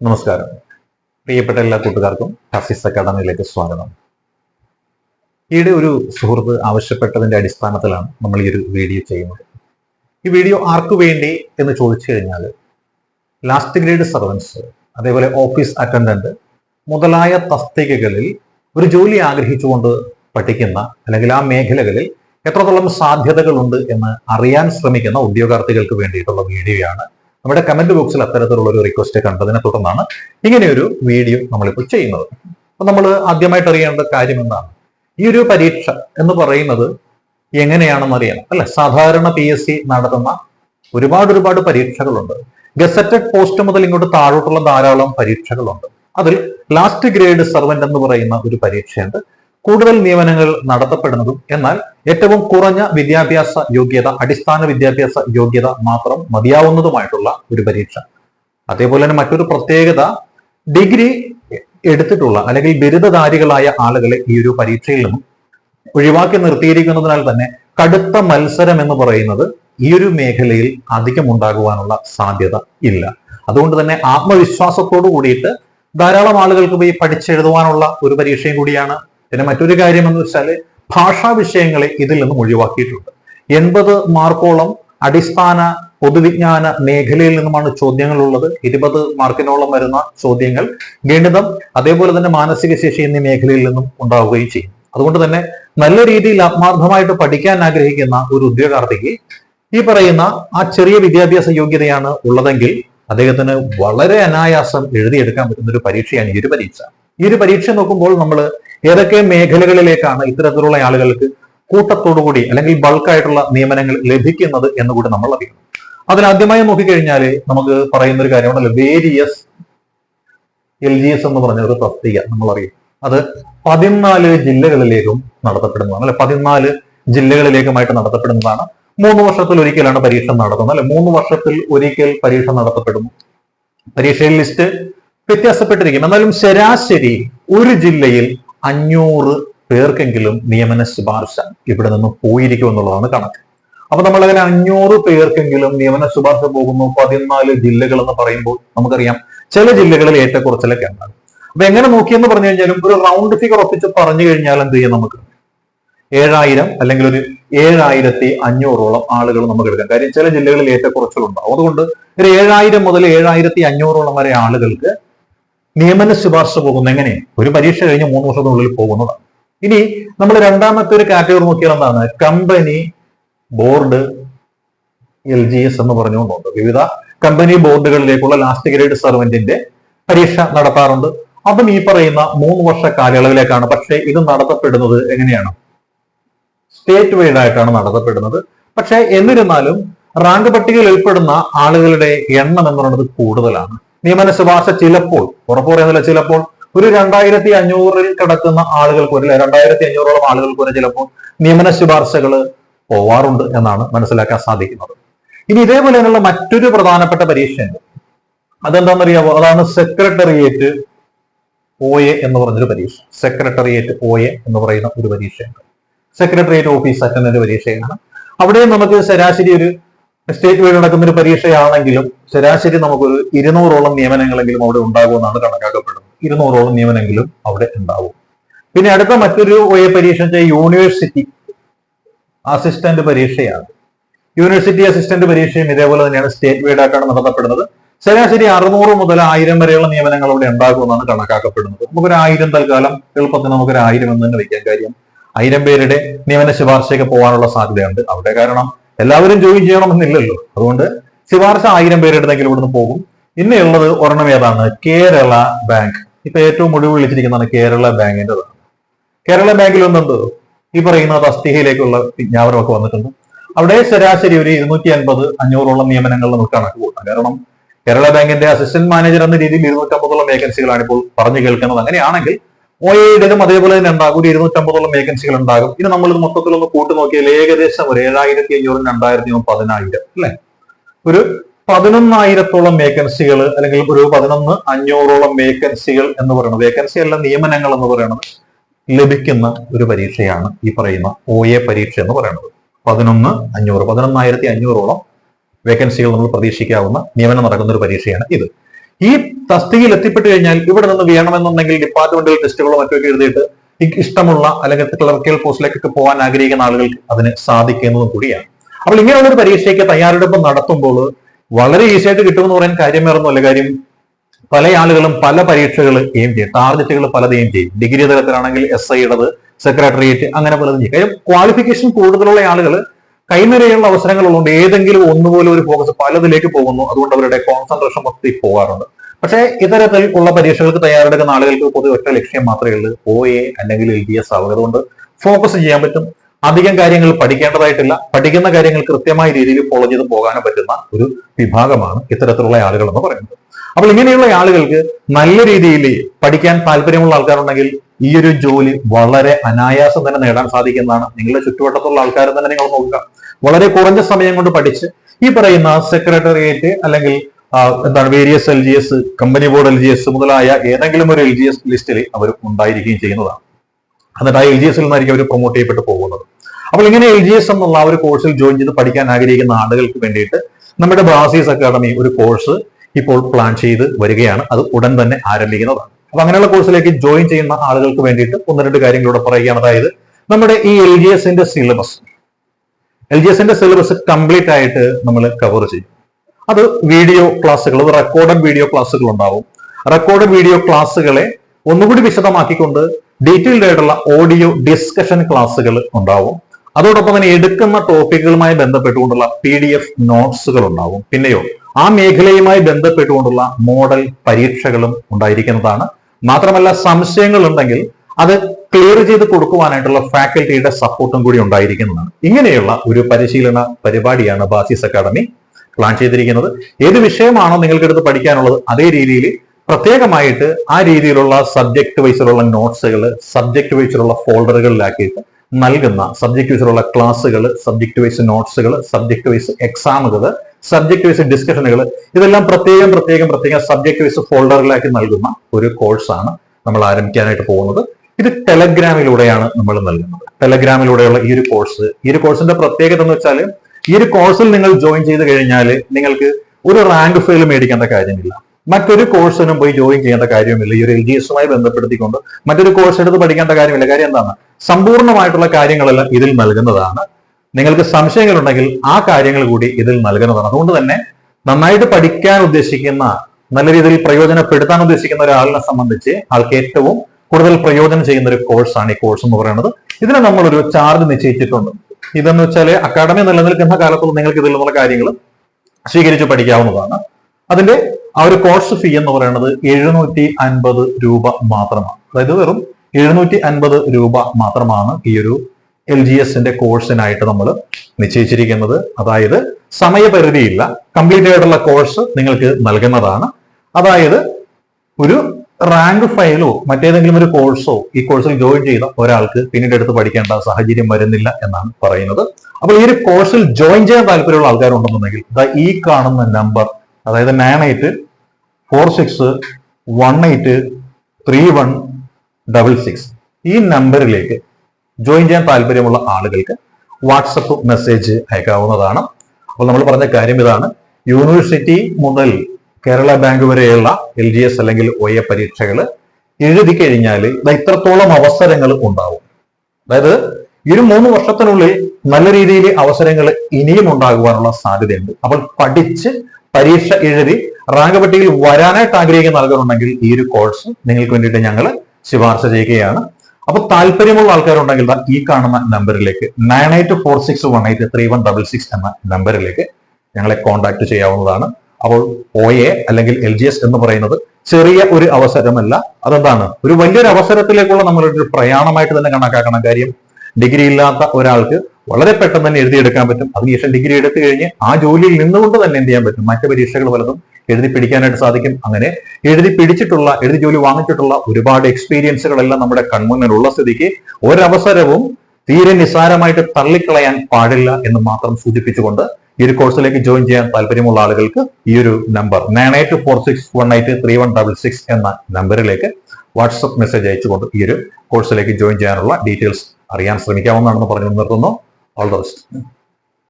നമസ്കാരം. പ്രിയപ്പെട്ട എല്ലാ കൂട്ടുകാർക്കും ഹഫീസ് അക്കാദമിയിലേക്ക് സ്വാഗതം. ഈയിടെ ഒരു സുഹൃത്ത് ആവശ്യപ്പെട്ടതിന്റെ അടിസ്ഥാനത്തിലാണ് നമ്മൾ ഈ ഒരു വീഡിയോ ചെയ്യുന്നത്. ഈ വീഡിയോ ആർക്കു വേണ്ടി എന്ന് ചോദിച്ചു കഴിഞ്ഞാൽ ലാസ്റ്റ് ഗ്രേഡ് സർവൻസ് അതേപോലെ ഓഫീസ് അറ്റൻഡന്റ് മുതലായ തസ്തികകളിൽ ഒരു ജോലി ആഗ്രഹിച്ചുകൊണ്ട് പഠിക്കുന്ന അല്ലെങ്കിൽ ആ മേഖലകളിൽ എത്രത്തോളം സാധ്യതകളുണ്ട് എന്ന് അറിയാൻ ശ്രമിക്കുന്ന ഉദ്യോഗാർത്ഥികൾക്ക് വേണ്ടിയിട്ടുള്ള വീഡിയോയാണ് നമ്മുടെ കമന്റ് ബോക്സിൽ അത്തരത്തിലുള്ള ഒരു റിക്വസ്റ്റ് കണ്ടതിനെ തുടർന്നാണ് ഇങ്ങനെയൊരു വീഡിയോ നമ്മളിപ്പോൾ ചെയ്യുന്നത്. അപ്പൊ നമ്മൾ ആദ്യമായിട്ട് അറിയേണ്ട കാര്യം എന്താണ്? ഈ ഒരു പരീക്ഷ എന്ന് പറയുന്നത് എങ്ങനെയാണെന്ന് അറിയണം അല്ലെ? സാധാരണ പി എസ് സി നടത്തുന്ന ഒരുപാട് ഒരുപാട് പരീക്ഷകളുണ്ട്. ഗസറ്റഡ് പോസ്റ്റ് മുതൽ ഇങ്ങോട്ട് താഴോട്ടുള്ള ധാരാളം പരീക്ഷകളുണ്ട്. അതിൽ ലാസ്റ്റ് ഗ്രേഡ് സർവന്റ് എന്ന് പറയുന്ന ഒരു പരീക്ഷയുണ്ട്. കൂടുതൽ നിയമനങ്ങൾ നടത്തപ്പെടുന്നതും എന്നാൽ ഏറ്റവും കുറഞ്ഞ വിദ്യാഭ്യാസ യോഗ്യത അടിസ്ഥാന വിദ്യാഭ്യാസ യോഗ്യത മാത്രം മതിയാവുന്നതുമായിട്ടുള്ള ഒരു പരീക്ഷ. അതേപോലെ തന്നെ മറ്റൊരു പ്രത്യേകത ഡിഗ്രി എടുത്തിട്ടുള്ള അല്ലെങ്കിൽ ബിരുദധാരികളായ ആളുകളെ ഈ ഒരു പരീക്ഷയിൽ നിന്നും ഒഴിവാക്കി നിർത്തിയിരിക്കുന്നതിനാൽ തന്നെ കടുത്ത മത്സരം എന്ന് പറയുന്നത് ഈ ഒരു മേഖലയിൽ അധികം ഉണ്ടാകുവാനുള്ള സാധ്യത ഇല്ല. അതുകൊണ്ട് തന്നെ ആത്മവിശ്വാസത്തോടു കൂടിയിട്ട് ധാരാളം ആളുകൾക്ക് പോയി പഠിച്ചെഴുതുവാനുള്ള ഒരു പരീക്ഷയും കൂടിയാണ് പിന്നെ മറ്റൊരു കാര്യം എന്ന് വെച്ചാൽ ഭാഷാ വിഷയങ്ങളെ ഇതിൽ നിന്നും ഒഴിവാക്കിയിട്ടുണ്ട്. എൺപത് മാർക്കോളം അടിസ്ഥാന പൊതുവിജ്ഞാന മേഖലയിൽ നിന്നുമാണ് ചോദ്യങ്ങൾ ഉള്ളത് ഇരുപത് മാർക്കിനോളം വരുന്ന ചോദ്യങ്ങൾ ഗണിതം അതേപോലെ തന്നെ മാനസിക ശേഷി എന്നീ മേഖലയിൽ നിന്നും ഉണ്ടാവുകയും ചെയ്യും. അതുകൊണ്ട് തന്നെ നല്ല രീതിയിൽ ആത്മാർത്ഥമായിട്ട് പഠിക്കാൻ ആഗ്രഹിക്കുന്ന ഒരു ഉദ്യോഗാർത്ഥിക്ക് ഈ പറയുന്ന ആ ചെറിയ വിദ്യാഭ്യാസ യോഗ്യതയാണ് ഉള്ളതെങ്കിൽ അദ്ദേഹത്തിന് വളരെ അനായാസം എഴുതിയെടുക്കാൻ പറ്റുന്ന ഒരു പരീക്ഷയാണ് ഈ ഒരു പരീക്ഷ ഈ ഒരു പരീക്ഷ നോക്കുമ്പോൾ നമ്മൾ ഏതൊക്കെ മേഖലകളിലേക്കാണ് ഇത്തരത്തിലുള്ള ആളുകൾക്ക് കൂട്ടത്തോടുകൂടി അല്ലെങ്കിൽ ബൾക്കായിട്ടുള്ള നിയമനങ്ങൾ ലഭിക്കുന്നത് എന്ന് കൂടി നമ്മൾ അറിയണം. അതിനാദ്യമായി നോക്കിക്കഴിഞ്ഞാൽ നമുക്ക് പറയുന്ന ഒരു കാര്യമാണ് വേരിയസ് എൽ ജി എസ് എന്ന് പറഞ്ഞ ഒരു തസ്തിക നമ്മൾ അറിയും. അത് പതിനാല് ജില്ലകളിലേക്കും നടത്തപ്പെടുന്നതാണ് അല്ലെ? പതിനാല് ജില്ലകളിലേക്കുമായിട്ട് നടത്തപ്പെടുന്നതാണ്. മൂന്ന് വർഷത്തിൽ ഒരിക്കലാണ് പരീക്ഷ നടത്തുന്നത് അല്ലെ? മൂന്ന് വർഷത്തിൽ ഒരിക്കൽ പരീക്ഷ നടത്തപ്പെടുന്നു. പരീക്ഷയിൽ ലിസ്റ്റ് വ്യത്യാസപ്പെട്ടിരിക്കും. എന്നാലും ശരാശരി ഒരു ജില്ലയിൽ അഞ്ഞൂറ് പേർക്കെങ്കിലും നിയമന ശുപാർശ ഇവിടെ നിന്ന് പോയിരിക്കും എന്നുള്ളതാണ് കണക്ക്. അപ്പൊ നമ്മൾ അങ്ങനെ അഞ്ഞൂറ് പേർക്കെങ്കിലും നിയമന ശുപാർശ പോകുന്നു. പതിനാല് ജില്ലകൾ എന്ന് പറയുമ്പോൾ നമുക്കറിയാം ചില ജില്ലകളിൽ ഏറ്റക്കുറച്ചിലൊക്കെ ഉണ്ടാകും. അപ്പൊ എങ്ങനെ നോക്കിയെന്ന് പറഞ്ഞു കഴിഞ്ഞാലും ഒരു റൗണ്ട് ഫിഗർ ഒപ്പിച്ച് പറഞ്ഞു കഴിഞ്ഞാൽ എന്ത് ചെയ്യാം നമുക്ക്? ഏഴായിരം അല്ലെങ്കിൽ ഒരു ഏഴായിരത്തി അഞ്ഞൂറോളം ആളുകൾ നമുക്ക് എടുക്കാം. കാര്യം ചില ജില്ലകളിൽ ഏറ്റക്കുറച്ചിലുണ്ടാവും അതുകൊണ്ട് ഒരു ഏഴായിരം മുതൽ ഏഴായിരത്തി അഞ്ഞൂറോളം വരെ ആളുകൾക്ക് നിയമന ശുപാർശ പോകുന്ന. എങ്ങനെ? ഒരു പരീക്ഷ കഴിഞ്ഞ് മൂന്ന് വർഷത്തിനുള്ളിൽ പോകുന്നതാണ് ഇനി നമ്മൾ രണ്ടാമത്തെ ഒരു കാറ്റഗറി നോക്കിയാൽ എന്താണ്? Company board L G S എന്ന് പറഞ്ഞുകൊണ്ടുണ്ട്. വിവിധ കമ്പനി ബോർഡുകളിലേക്കുള്ള ലാസ്റ്റ് ഗ്രേഡ് സർവന്റിന്റെ പരീക്ഷ നടത്താറുണ്ട്. അതും ഈ പറയുന്ന മൂന്ന് വർഷ കാലയളവിലേക്കാണ്. പക്ഷേ ഇത് നടത്തപ്പെടുന്നത് എങ്ങനെയാണ്? സ്റ്റേറ്റ് വൈഡ് ആയിട്ടാണ് നടത്തപ്പെടുന്നത്. പക്ഷേ എന്നിരുന്നാലും റാങ്ക് പട്ടികയിൽ ഉൾപ്പെടുന്ന ആളുകളുടെ എണ്ണം എന്ന് പറയുന്നത് കൂടുതലാണ്. നിയമന ശുപാർശ ചിലപ്പോൾ ഉറപ്പു പറയുന്നില്ല ചിലപ്പോൾ ഒരു രണ്ടായിരത്തി അഞ്ഞൂറിൽ കിടക്കുന്ന ആളുകൾക്ക് വരെ രണ്ടായിരത്തി അഞ്ഞൂറോളം ആളുകൾക്ക് വരെ ചിലപ്പോൾ നിയമന ശുപാർശകൾ പോവാറുണ്ട് എന്നാണ് മനസ്സിലാക്കാൻ സാധിക്കുന്നത്. ഇനി ഇതേപോലെ തന്നെയുള്ള മറ്റൊരു പ്രധാനപ്പെട്ട പരീക്ഷയുണ്ട്. അതെന്താണെന്നറിയാമോ അതാണ് സെക്രട്ടറിയേറ്റ് ഒ എ എന്ന് പറഞ്ഞൊരു പരീക്ഷ. സെക്രട്ടറിയേറ്റ് ഒ എ എന്ന് പറയുന്ന ഒരു പരീക്ഷയുണ്ട്. സെക്രട്ടറിയേറ്റ് ഓഫീസ് അറ്റൻഡന്റ് പരീക്ഷയാണ്. അവിടെ നമുക്ക് ശരാശരി ഒരു സ്റ്റേറ്റ് വഴി നടക്കുന്ന ഒരു പരീക്ഷയാണെങ്കിലും ശരാശരി നമുക്കൊരു ഇരുന്നൂറോളം നിയമനങ്ങളെങ്കിലും അവിടെ ഉണ്ടാകുമെന്നാണ് കണക്കാക്കപ്പെടുന്നത്. ഇരുന്നൂറോളം നിയമനങ്ങളും അവിടെ ഉണ്ടാവും. പിന്നെ അടുത്ത മറ്റൊരു പരീക്ഷ യൂണിവേഴ്സിറ്റി അസിസ്റ്റന്റ് പരീക്ഷയാണ്. യൂണിവേഴ്സിറ്റി അസിസ്റ്റന്റ് പരീക്ഷയും ഇതേപോലെ തന്നെയാണ് സ്റ്റേറ്റ് വൈഡ് ആയിട്ടാണ് നടത്തപ്പെടുന്നത്. ശരാശരി അറുന്നൂറ് മുതൽ ആയിരം വരെയുള്ള നിയമനങ്ങൾ അവിടെ ഉണ്ടാകുമെന്നാണ് കണക്കാക്കപ്പെടുന്നത്. നമുക്കൊരു ആയിരം തൽക്കാലം എളുപ്പത്തിന് നമുക്കൊരു ആയിരം എന്ന് തന്നെ വയ്ക്കാൻ കാര്യം ആയിരം പേരുടെ നിയമന ശുപാർശയൊക്കെ പോകാനുള്ള സാധ്യതയുണ്ട്. അവിടെ കാരണം എല്ലാവരും ജോയിൻ ചെയ്യണമെന്നില്ലല്ലോ. അതുകൊണ്ട് ശുപാർശ ആയിരം പേരെടുത്തെങ്കിലും ഇവിടുന്ന് പോകും. ഇന്നുള്ളത് ഒരെണ്ണം ഏതാണ്? കേരള ബാങ്ക്. ഇപ്പൊ ഏറ്റവും ഒടുവിൽ വിളിച്ചിരിക്കുന്നതാണ് കേരള ബാങ്കിന്റെതാണ്. കേരള ബാങ്കിൽ ഒന്നുണ്ട് ഈ പറയുന്ന തസ്തികയിലേക്കുള്ള വിജ്ഞാപനമൊക്കെ വന്നിട്ടുണ്ട്. അവിടെ ശരാശരി ഒരു ഇരുന്നൂറ്റി അൻപത് അഞ്ഞൂറോളം നിയമനങ്ങൾ നമുക്ക് കണക്ക് കൂട്ടാം. കാരണം കേരള ബാങ്കിന്റെ അസിസ്റ്റന്റ് മാനേജർ എന്ന രീതിയിൽ ഇരുന്നൂറ്റമ്പതോളം വേക്കൻസികളാണ് ഇപ്പോൾ പറഞ്ഞു കേൾക്കുന്നത്. അങ്ങനെയാണെങ്കിൽ ഒ എയുടെയും അതേപോലെ തന്നെ ഉണ്ടാകും. ഒരു ഇരുന്നൂറ്റമ്പതോളം വേക്കൻസികൾ ഉണ്ടാകും. ഇനി നമ്മൾ ഇത് മൊത്തത്തിലൊന്ന് കൂട്ടി നോക്കിയാൽ ഏകദേശം ഒരു ഏഴായിരത്തി അഞ്ഞൂറും രണ്ടായിരത്തി പതിനായിരം അല്ലെ? ഒരു പതിനൊന്നായിരത്തോളം വേക്കൻസികൾ അല്ലെങ്കിൽ ഒരു പതിനൊന്ന് അഞ്ഞൂറോളം വേക്കൻസികൾ എന്ന് പറയുന്നത് വേക്കൻസി അല്ല നിയമനങ്ങൾ എന്ന് പറയുന്നത് ലഭിക്കുന്ന ഒരു പരീക്ഷയാണ് ഈ പറയുന്ന ഒ എ പരീക്ഷ എന്ന് പറയുന്നത്. പതിനൊന്ന് അഞ്ഞൂറ് പതിനൊന്നായിരത്തി അഞ്ഞൂറോളം വേക്കൻസികൾ നമ്മൾ പ്രതീക്ഷിക്കാവുന്ന നിയമനം നടക്കുന്ന ഒരു പരീക്ഷയാണ് ഇത്. ഈ തസ്തികയിൽ എത്തിപ്പെട്ട് കഴിഞ്ഞാൽ ഇവിടെ നിന്ന് വേണമെന്നുണ്ടെങ്കിൽ ഡിപ്പാർട്ട്മെന്റൽ ടെസ്റ്റുകളോ മറ്റൊക്കെ എഴുതിയിട്ട് ഇഷ്ടമുള്ള അല്ലെങ്കിൽ ക്ലർക്കൽ പോസ്റ്റിലേക്കൊക്കെ പോകാൻ ആഗ്രഹിക്കുന്ന ആളുകൾക്ക് അതിന് സാധിക്കുന്നതും കൂടിയാണ്. അപ്പോൾ ഇങ്ങനെയുള്ള ഒരു പരീക്ഷയ്ക്ക് തയ്യാറെടുപ്പ് നടത്തുമ്പോൾ വളരെ ഈസി ആയിട്ട് കിട്ടുമെന്ന് പറയാൻ കാര്യം വേറൊന്നുമല്ല കാര്യം പല ആളുകളും പല പരീക്ഷകൾ എയിം ചെയ്യും. ടാർഗറ്റുകൾ പലത് എയിം ചെയ്യും. ഡിഗ്രി തലത്തിലാണെങ്കിൽ എസ് ഐയുടേത് സെക്രട്ടേറിയറ്റ് അങ്ങനെ പലതും ചെയ്യും. കാര്യം ക്വാളിഫിക്കേഷൻ കൂടുതലുള്ള ആളുകൾ കൈനിറയുള്ള അവസരങ്ങളുള്ളതുകൊണ്ട് ഏതെങ്കിലും ഒന്നുപോലെ ഒരു ഫോക്കസ് പലതിലേക്ക് പോകുന്നു. അതുകൊണ്ട് അവരുടെ കോൺസെൻട്രേഷൻ മൊത്തത്തിൽ പോകാറുണ്ട്. പക്ഷേ ഇത്തരത്തിൽ ഉള്ള പരീക്ഷകൾക്ക് തയ്യാറെടുക്കുന്ന ആളുകൾക്ക് പൊതുവെ ഒറ്റ ലക്ഷ്യം മാത്രമേ ഉള്ളൂ. ഒ എ അല്ലെങ്കിൽ എൽ ഡി എസ് ആവുക. അതുകൊണ്ട് ഫോക്കസ് ചെയ്യാൻ പറ്റും. അധികം കാര്യങ്ങൾ പഠിക്കേണ്ടതായിട്ടില്ല. പഠിക്കുന്ന കാര്യങ്ങൾ കൃത്യമായ രീതിയിൽ ഫോളോ ചെയ്ത് പോകാനും പറ്റുന്ന ഒരു വിഭാഗമാണ് ഇത്തരത്തിലുള്ള ആളുകൾ എന്ന് പറയുന്നത്. അപ്പോൾ ഇങ്ങനെയുള്ള ആളുകൾക്ക് നല്ല രീതിയിൽ പഠിക്കാൻ താല്പര്യമുള്ള ആൾക്കാരുണ്ടെങ്കിൽ ഈ ഒരു ജോലി വളരെ അനായാസം തന്നെ നേടാൻ സാധിക്കുന്നതാണ്. നിങ്ങളുടെ ചുറ്റുവട്ടത്തുള്ള ആൾക്കാരും തന്നെ നിങ്ങൾ നോക്കുക. വളരെ കുറഞ്ഞ സമയം കൊണ്ട് പഠിച്ച് ഈ പറയുന്ന സെക്രട്ടേറിയറ്റ് അല്ലെങ്കിൽ എന്താണ് various L G S company board L G S മുതലായ ഏതെങ്കിലും ഒരു എൽ ജി എസ് ലിസ്റ്റിൽ അവർ ഉണ്ടായിരിക്കുകയും ചെയ്യുന്നതാണ്. എന്നിട്ട് ആ എൽ ജി എസിൽ നിന്നായിരിക്കും അവർ പ്രൊമോട്ട് ചെയ്യപ്പെട്ട് പോകുന്നത്. അപ്പോൾ ഇങ്ങനെ എൽ ജി എസ് എന്നുള്ള ആ ഒരു കോഴ്സിൽ ജോയിൻ ചെയ്ത് പഠിക്കാൻ ആഗ്രഹിക്കുന്ന ആളുകൾക്ക് വേണ്ടിയിട്ട് നമ്മുടെ ബ്രാസീസ് അക്കാദമി ഒരു കോഴ്സ് ഇപ്പോൾ പ്ലാൻ ചെയ്ത് വരികയാണ്. അത് ഉടൻ തന്നെ ആരംഭിക്കുന്നതാണ്. അപ്പൊ അങ്ങനെയുള്ള കോഴ്സിലേക്ക് ജോയിൻ ചെയ്യുന്ന ആളുകൾക്ക് വേണ്ടിയിട്ട് ഒന്ന് രണ്ട് കാര്യങ്ങളോട് പറയുകയാണ്. അതായത് നമ്മുടെ ഈ എൽ ജി എസിന്റെ സിലബസ് എൽ ജി എസിന്റെ സിലബസ് കംപ്ലീറ്റ് ആയിട്ട് നമ്മൾ കവർ ചെയ്യും. അത് വീഡിയോ ക്ലാസ്സുകൾ റെക്കോർഡഡ് വീഡിയോ ക്ലാസ്സുകൾ ഉണ്ടാവും. റെക്കോർഡ് വീഡിയോ ക്ലാസ്സുകളെ ഒന്നുകൂടി വിശദമാക്കിക്കൊണ്ട് ഡീറ്റെയിൽഡ് ആയിട്ടുള്ള ഓഡിയോ ഡിസ്കഷൻ ക്ലാസ്സുകൾ ഉണ്ടാവും. അതോടൊപ്പം തന്നെ എടുക്കുന്ന ടോപ്പിക്കുകളുമായി ബന്ധപ്പെട്ടുകൊണ്ടുള്ള പി ഡി എഫ് നോട്ട്സുകൾ ഉണ്ടാവും. പിന്നെയോ ആ മേഖലയുമായി ബന്ധപ്പെട്ടുകൊണ്ടുള്ള മോഡൽ പരീക്ഷകളും ഉണ്ടായിരിക്കുന്നതാണ്. മാത്രമല്ല സംശയങ്ങൾ ഉണ്ടെങ്കിൽ അത് ക്ലിയർ ചെയ്ത് കൊടുക്കുവാനായിട്ടുള്ള ഫാക്കൽറ്റിയുടെ സപ്പോർട്ടും കൂടി ഉണ്ടായിരിക്കുന്നതാണ്. ഇങ്ങനെയുള്ള ഒരു പരിശീലന പരിപാടിയാണ് ബാസിസ് അക്കാദമി പ്ലാൻ ചെയ്തിരിക്കുന്നത്. ഏത് വിഷയമാണോ നിങ്ങൾക്ക് എടുത്ത് പഠിക്കാനുള്ളത് അതേ രീതിയിൽ പ്രത്യേകമായിട്ട് ആ രീതിയിലുള്ള സബ്ജക്ട് വൈസിലുള്ള നോട്ട്സുകൾ സബ്ജക്ട് വൈസിലുള്ള ഫോൾഡറുകളിലാക്കിയിട്ട് നൽകുന്ന സബ്ജക്ട് വൈസിലുള്ള ക്ലാസ്സുകൾ സബ്ജക്ട് വൈസ് നോട്ട്സുകൾ സബ്ജക്ട് വൈസ് എക്സാമുകൾ സബ്ജക്ട് വൈസ് ഡിസ്കഷനുകൾ ഇതെല്ലാം പ്രത്യേകം പ്രത്യേകം പ്രത്യേകം സബ്ജക്ട് വൈസ് ഫോൾഡറിലാക്കി നൽകുന്ന ഒരു കോഴ്സാണ് നമ്മൾ ആരംഭിക്കാനായിട്ട് പോകുന്നത്. ഇത് ടെലഗ്രാമിലൂടെയാണ് നമ്മൾ നൽകുന്നത്. ടെലഗ്രാമിലൂടെയുള്ള ഈ ഒരു കോഴ്സ്. ഈ ഒരു കോഴ്സിന്റെ പ്രത്യേകത എന്ന് വെച്ചാൽ ഈ ഒരു കോഴ്സിൽ നിങ്ങൾ ജോയിൻ ചെയ്ത് കഴിഞ്ഞാൽ നിങ്ങൾക്ക് ഒരു റാങ്ക് ഫെയിൽ മേടിക്കേണ്ട കാര്യമില്ല. മറ്റൊരു കോഴ്സിനും പോയി ജോയിൻ ചെയ്യേണ്ട കാര്യമില്ല ഈ ഒരു എൽ ജി എസുമായി ബന്ധപ്പെടുത്തിക്കൊണ്ട് മറ്റൊരു കോഴ്സ് എടുത്ത് പഠിക്കേണ്ട കാര്യമില്ല. കാര്യം എന്താണ്? സമ്പൂർണമായിട്ടുള്ള കാര്യങ്ങളെല്ലാം ഇതിൽ നൽകുന്നതാണ്. നിങ്ങൾക്ക് സംശയങ്ങളുണ്ടെങ്കിൽ ആ കാര്യങ്ങൾ കൂടി ഇതിൽ നൽകുന്നതാണ്. അതുകൊണ്ട് തന്നെ നന്നായിട്ട് പഠിക്കാൻ ഉദ്ദേശിക്കുന്ന നല്ല രീതിയിൽ പ്രയോജനപ്പെടുത്താൻ ഉദ്ദേശിക്കുന്ന ഒരാളിനെ സംബന്ധിച്ച് ആൾക്ക് ഏറ്റവും കൂടുതൽ പ്രയോജനം ചെയ്യുന്ന ഒരു കോഴ്സാണ് ഈ കോഴ്സ് എന്ന് പറയുന്നത്. ഇതിന് നമ്മളൊരു ചാർജ് നിശ്ചയിച്ചിട്ടുണ്ട്. ഇതെന്ന് വെച്ചാൽ അക്കാഡമി നിലനിൽക്കുന്ന കാലത്തുള്ള നിങ്ങൾക്ക് ഇതിലുള്ള കാര്യങ്ങൾ സ്വീകരിച്ച് പഠിക്കാവുന്നതാണ്. അതിന്റെ ആ ഒരു കോഴ്സ് ഫീ എന്ന് പറയുന്നത് എഴുന്നൂറ്റി അൻപത് രൂപ മാത്രമാണ്. അതായത് വെറും എഴുന്നൂറ്റി അൻപത് രൂപ മാത്രമാണ് ഈ ഒരു എൽ ജി എസിന്റെ കോഴ്സിനായിട്ട് നമ്മൾ നിശ്ചയിച്ചിരിക്കുന്നത്. അതായത് സമയപരിധിയില്ല. കംപ്ലീറ്റ് ആയിട്ടുള്ള കോഴ്സ് നിങ്ങൾക്ക് നൽകുന്നതാണ്. അതായത് ഒരു റാങ്ക് ഫയലോ മറ്റേതെങ്കിലും ഒരു കോഴ്സോ ഈ കോഴ്സിൽ ജോയിൻ ചെയ്ത ഒരാൾക്ക് പിന്നീട് എടുത്ത് പഠിക്കേണ്ട സാഹചര്യം വരുന്നില്ല എന്നാണ് പറയുന്നത്. അപ്പോൾ ഈ ഒരു കോഴ്സിൽ ജോയിൻ ചെയ്യാൻ താല്പര്യമുള്ള ആൾക്കാരുണ്ടെന്നുണ്ടെങ്കിൽ ഈ കാണുന്ന നമ്പർ അതായത് nine eight four six one eight three one double six ഈ നമ്പറിലേക്ക് ജോയിൻ ചെയ്യാൻ താല്പര്യമുള്ള ആളുകൾക്ക് വാട്സപ്പ് മെസ്സേജ് അയക്കാവുന്നതാണ്. അപ്പോൾ നമ്മൾ പറഞ്ഞ കാര്യം ഇതാണ്. യൂണിവേഴ്സിറ്റി മുതൽ കേരള ബാങ്ക് വരെയുള്ള എൽ ജി എസ് അല്ലെങ്കിൽ ഒ എ പരീക്ഷകൾ എഴുതി കഴിഞ്ഞാൽ ഇത്രത്തോളം അവസരങ്ങൾ ഉണ്ടാവും. അതായത് ഈ ഒരു മൂന്ന് വർഷത്തിനുള്ളിൽ നല്ല രീതിയിൽ അവസരങ്ങൾ ഇനിയും ഉണ്ടാകുവാനുള്ള സാധ്യതയുണ്ട്. അപ്പോൾ പഠിച്ച് പരീക്ഷ എഴുതി റാങ്ക് പട്ടികയിൽ വരാനായിട്ട് ആഗ്രഹിക്കുന്ന ആൾക്കാരുണ്ടെങ്കിൽ ഈ ഒരു കോഴ്സ് നിങ്ങൾക്ക് വേണ്ടിയിട്ട് ഞങ്ങൾ ശുപാർശ ചെയ്യുകയാണ്. അപ്പൊ താല്പര്യമുള്ള ആൾക്കാരുണ്ടെങ്കിൽ ഈ കാണുന്ന നമ്പറിലേക്ക് nine eight four six one eight three one double six എന്ന നമ്പറിലേക്ക് ഞങ്ങളെ കോൺടാക്ട് ചെയ്യാവുന്നതാണ്. അപ്പോൾ ഒ എ അല്ലെങ്കിൽ എൽ ജി എസ് എന്ന് പറയുന്നത് ചെറിയ ഒരു അവസരമല്ല. അതെന്താണ്? ഒരു വലിയൊരു അവസരത്തിലേക്കുള്ള നമ്മളൊരു പ്രയാണമായിട്ട് തന്നെ കണക്കാക്കണം കാര്യം. ഡിഗ്രി ഇല്ലാത്ത ഒരാൾക്ക് വളരെ പെട്ടെന്ന് തന്നെ എഴുതിയെടുക്കാൻ പറ്റും. അതിനുശേഷം ഡിഗ്രി എടുത്തു കഴിഞ്ഞ് ആ ജോലിയിൽ നിന്നുകൊണ്ട് തന്നെ എന്ത് ചെയ്യാൻ പറ്റും? മറ്റ് പരീക്ഷകൾ പലതും എഴുതി പിടിക്കാനായിട്ട് സാധിക്കും. അങ്ങനെ എഴുതി പിടിച്ചിട്ടുള്ള എഴുതി ജോലി വാങ്ങിച്ചിട്ടുള്ള ഒരുപാട് എക്സ്പീരിയൻസുകളെല്ലാം നമ്മുടെ കൺമുന്നിലുള്ള സ്ഥിതിക്ക് ഒരവസരവും തീരെ നിസ്സാരമായിട്ട് തള്ളിക്കളയാൻ പാടില്ല എന്ന് മാത്രം സൂചിപ്പിച്ചുകൊണ്ട് ഈ ഒരു കോഴ്സിലേക്ക് ജോയിൻ ചെയ്യാൻ താല്പര്യമുള്ള ആളുകൾക്ക് ഈ ഒരു number nine eight four six one eight three one double six എന്ന നമ്പറിലേക്ക് വാട്സപ്പ് മെസ്സേജ് അയച്ചുകൊണ്ട് ഈ ഒരു കോഴ്സിലേക്ക് ജോയിൻ ചെയ്യാനുള്ള ഡീറ്റെയിൽസ് അറിയാൻ ശ്രമിക്കാവുന്നതാണെന്ന് പറഞ്ഞു നിർത്തുന്നു. All the best